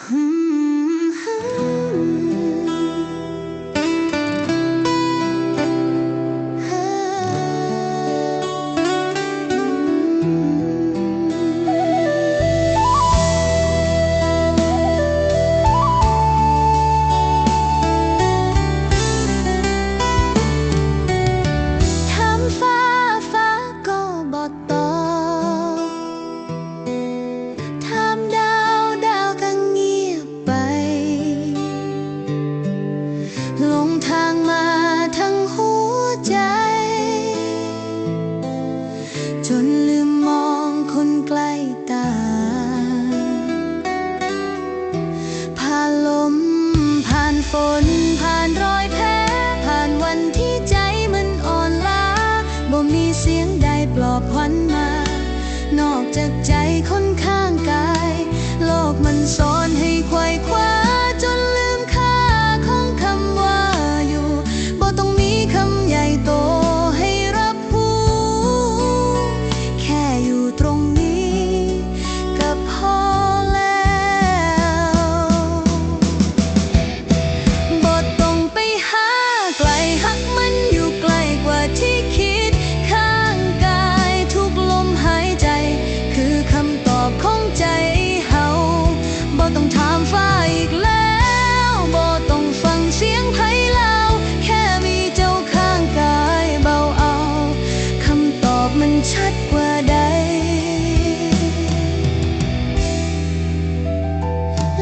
ถ ฝนผ่านรอยแผลผ่านวันที่ใจมันอ่อนล้าบ่มีเสียงใดปลอบขวัญมา นอกจากใจคนข้างกาย มันชัดกว่าใด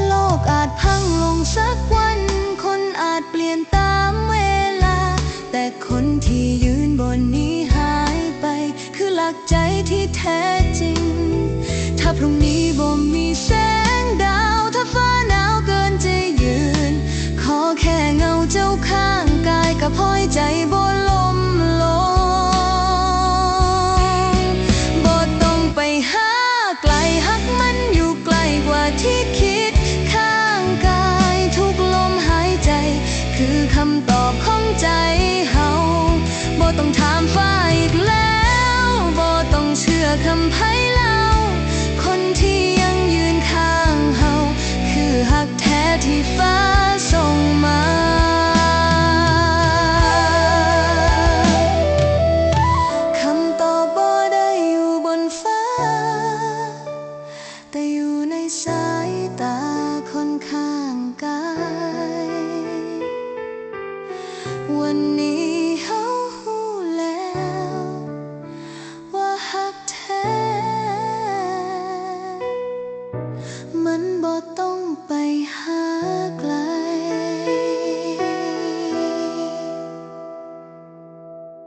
โลกอาจพังลงสักวัน คนอาจเปลี่ยนตามเวลา แต่คนที่ยืนบนนี้หายไป คือหลักใจที่แท้จริง ถ้าพรุ่งนี้บ่มีแสงดาว ถ้าฟ้าหนาวเกินจะยืน ขอแค่เงาเจ้าข้างกายกับพ้อยใจบ่ล ต้องถามฟ้าอีกแล้วบ่ต้องเชื่อคำไพ่เล่าคนที่ยังยืนข้างเฮาคือหักแท้ที่ฟ้าส่งมาคำตอบบ่ได้อยู่บนฟ้า แต่อยู่ในสายตาคนข้างกาย วันนี้